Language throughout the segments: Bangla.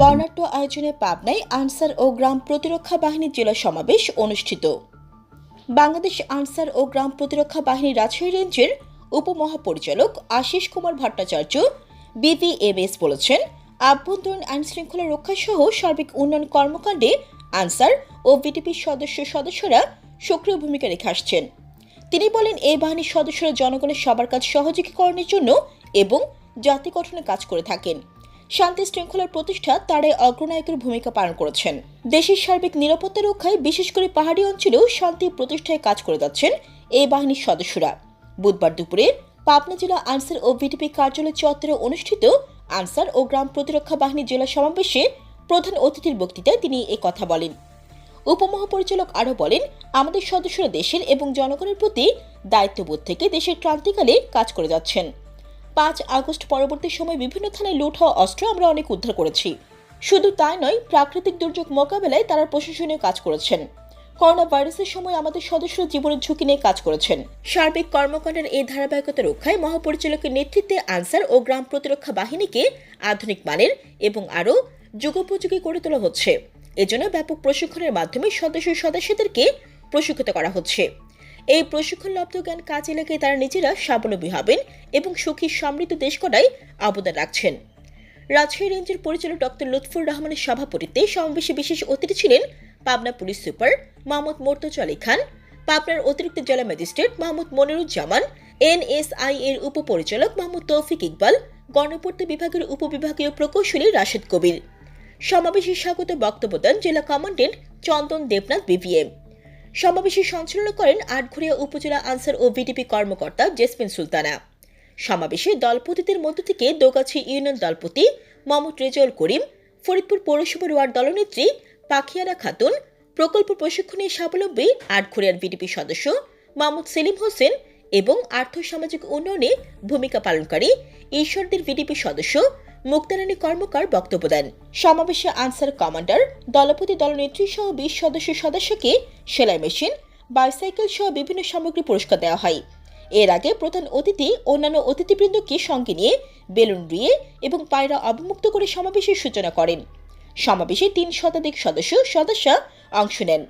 বর্ণাঢ্য আয়োজনে পাবনায় আনসার ও গ্রাম প্রতিরক্ষা বাহিনীর জেলা সমাবেশ অনুষ্ঠিত। বাংলাদেশ আনসার ও গ্রাম প্রতিরক্ষা বাহিনী রাজশাহী রেঞ্জের উপমহাপরিচালক আশিস কুমার ভট্টাচার্য বিভিএমএস বলেছেন, আভ্যন্তরীণ আইন শৃঙ্খলা রক্ষা সহ সার্বিক উন্নয়ন কর্মকাণ্ডে আনসার ও বিটিপির সদস্য সদস্যরা সক্রিয় ভূমিকা রেখে আসছেন। তিনি বলেন এই বাহিনীর সদস্যরা জনগণের সবার কাজ সহযোগীকরণের জন্য এবং জাতি গঠনে কাজ করে থাকেন। শান্তি শৃঙ্খলার প্রতিষ্ঠা তারাই অগ্রনায়কের ভূমিকা পালন করেছেন। দেশের সার্বিক নিরাপত্তা রক্ষায় বিশেষ করে পাহাড়ি অঞ্চলেও শান্তি প্রতিষ্ঠায় কাজ করে যাচ্ছেন এই বাহিনীর সদস্যরা। বুধবার দুপুরে পাবনা জেলা আনসার ও বিটিপি কার্যালয় চত্বরে অনুষ্ঠিত আনসার ও গ্রাম প্রতিরক্ষা বাহিনী জেলা সমাবেশে প্রধান অতিথির বক্তৃতায় তিনি এ কথা বলেন। উপমহাপরিচালক আরও বলেন, আমাদের সদস্যরা দেশের এবং জনগণের প্রতি দায়িত্ববোধ থেকে দেশের ক্রান্তিকালে কাজ করে যাচ্ছেন। পাঁচ আগস্ট পরবর্তী সময় বিভিন্ন থানায় লুট হওয়া অস্ত্র আমরা অনেক উদ্ধার করেছি। শুধু তাই নয়, প্রাকৃতিক দুর্যোগ মোকাবেলায় তারা প্রশাসনীয় কাজ করেছেন। করোনা ভাইরাসের সময় আমাদের সদস্যরা জীবনের ঝুঁকি নিয়ে কাজ করেছেন। সার্বিক কর্মকাণ্ডের এই ধারাবাহিকতা রক্ষায় মহাপরিচালকের নেতৃত্বে আনসার ও গ্রাম প্রতিরক্ষা বাহিনীকে আধুনিক মানের এবং আরও যুগোপযোগী করে তোলা হচ্ছে। এজন্য ব্যাপক প্রশিক্ষণের মাধ্যমে সদস্য সদস্যদেরকে প্রশিক্ষিত করা হচ্ছে। এই প্রশিক্ষণ প্রশিক্ষণলব্ধ জ্ঞান কাজে লাগিয়ে তারা নিজেরা স্বাবলম্বী হবেন এবং সুখী সমৃদ্ধ দেশ গড়ায় অবদান রাখছেন। রাজশাহী রেঞ্জের পরিচালক ডক্টর লুৎফুর রহমানের সভাপতিত্বে সমাবেশে বিশেষ অতিথি ছিলেন পাবনা পুলিশ সুপার মাহমুদ মোর্তজা আলী খান, পাবনার অতিরিক্ত জেলা ম্যাজিস্ট্রেট মাহমুদ মনিরুজ্জামান, এনএসআই এর উপপরিচালক মাহমুদ তৌফিক ইকবাল, গণপূর্ত বিভাগের উপবিভাগীয় প্রকৌশলী রাশেদ কবির। সমাবেশে স্বাগত বক্তব্য দেন জেলা কমান্ডেন্ট চন্দন দেবনাথ বিভিএম সমাবেশে সঞ্চালনা করেন আটঘরিয়া উপজেলা আনসার ও বিটিপি কর্মকর্তা জেসমিন সুলতানা। সমাবেশে দলপতিদের মধ্য থেকে দোগাছি ইউনিয়ন দলপতি মোহাম্মদ রেজাউল করিম, ফরিদপুর পৌরসভার ওয়ার্ড দলনেত্রী পাখিয়ারা খাতুন, প্রকল্প প্রশিক্ষণে স্বাবলম্বী আটঘরিয়ার বিটিপি সদস্য মোহাম্মদ সেলিম হোসেন এবং আর্থ সামাজিক উন্নয়নে ভূমিকা পালনকারী ঈশ্বরদের বিডিপি সদস্য মুক্তারানী কর্মকার বক্তব্য দেন। সমাবেশে আনসার কমান্ডার, দলপতি দলনেত্রী সহ বিশ সদস্য সদস্যকে সেলাই মেশিন, বাইসাইকেল সহ বিভিন্ন সামগ্রী পুরস্কার দেওয়া হয়। এর আগে প্রধান অতিথি, অন্যান্য অতিথিবৃন্দকে সঙ্গে নিয়ে বেলুন দিয়ে এবং পায়রা অবমুক্ত করে সমাবেশের সূচনা করেন। সমাবেশে তিন শতাধিক সদস্য সদস্যা অংশ নেন।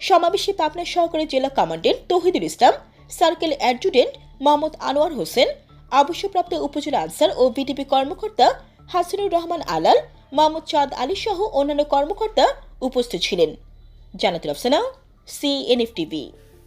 সমাবেশে পাবনা সহকারী জেলা commandant Tauhidul Islam, circle adjutant Mohammad Anwar Hossain অবসরপ্রাপ্ত উপজেলা আনসার ও বিটিপি কর্মকর্তা হাসিনুর রহমান আলাল মোহাম্মদ চাঁদ আলী সহ অন্যান্য কর্মকর্তা উপস্থিত ছিলেন। Jannatul Afsana CNF TV